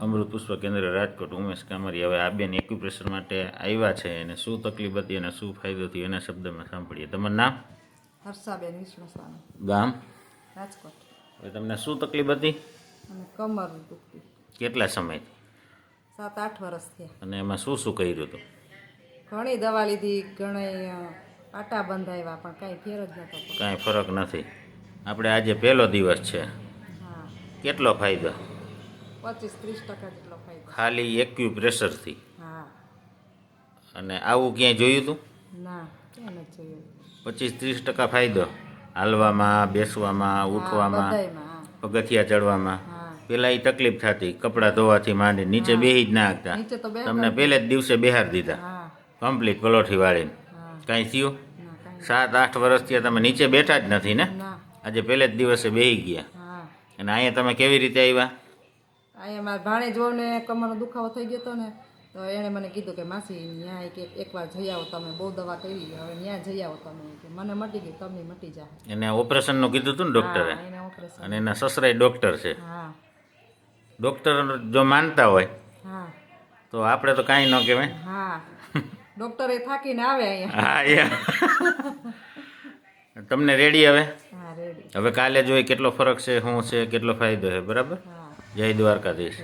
અમૃત પુષ્પ કેન્દ્ર રાજકોટ ઉમેશ કામરી હવે આ બેન એક્યુપ્રેશર માટે આવ્યા છે અને શું તકલીફ હતી અને શું ફાયદો થયો એના શબ્દમાં સાંભળીએ. તમારું નામ? હર્ષાબેન વિશ્વસાણી ગામ? રાજકોટ. હવે તમને શું તકલીફ હતી? અને કમર દુખતી. કેટલા સમયથી? સાત આઠ વર્ષ થયા. અને એમાં શું શું કર્યું હતું? ઘણી દવા લીધી ઘણી આટા બંધાવ્યા પણ કાંઈ ફેર જ નતો કાંઈ ફરક નથી. આપણે આજે પહેલો દિવસ છે. હા. કેટલો ફાયદો? પચીસ ત્રીસ ટકા જેટલો ફાયદો. ખાલી એક્યુપ્રેશરથી હા. અને આવું ક્યાંય જોયું હતું ના ક્યાં નથી જોયું. પચીસ ત્રીસ ટકા ફાયદો. હાલવામાં બેસવામાં ઉઠવામાં પગથિયા ચડવામાં. પેલા એ તકલીફ થતી કપડાં ધોવાથી માંડી નીચે બેહી જ ના શકતા નીચે તો બે તમને પહેલે જ દિવસે બેહાર દીધા. કમ્પ્લીટ પલોઠી વાળીને. કાંઈ થયું? સાત આઠ વર્ષથી તમે નીચે બેઠા જ નથી ને? આજે પહેલે જ દિવસે બેહી ગયા. અને અહીંયા તમે કેવી રીતે આવ્યા? અહીંયા મારા ભાણે જોને કમરનો દુખાવો થઈ ગયો હતો ને તો એણે મને કીધું કે માસી ત્યાં કે એકવાર જઈ આવો તમે બહુ દવા કરી હવે ત્યાં જઈ આવો તમે. કે મને મટી ગઈ તમને મટી જાય એને ઓપરેશનનું કીધું હતું ને ડૉક્ટરે? અને એના સસરાય ડૉક્ટર છે? હા. ડૉક્ટર જો માનતા હોય હા. તો આપણે તો કાંઈ ન કહેવાય. હા. ડોક્ટરે થાકીને આવે અહીંયા. હા યા તમને રેડી હવે? હા રેડી. હવે કાલે જોઈ કેટલો ફરક છે શું છે કેટલો ફાયદો છે બરાબર? જય દ્વારકાધીશ.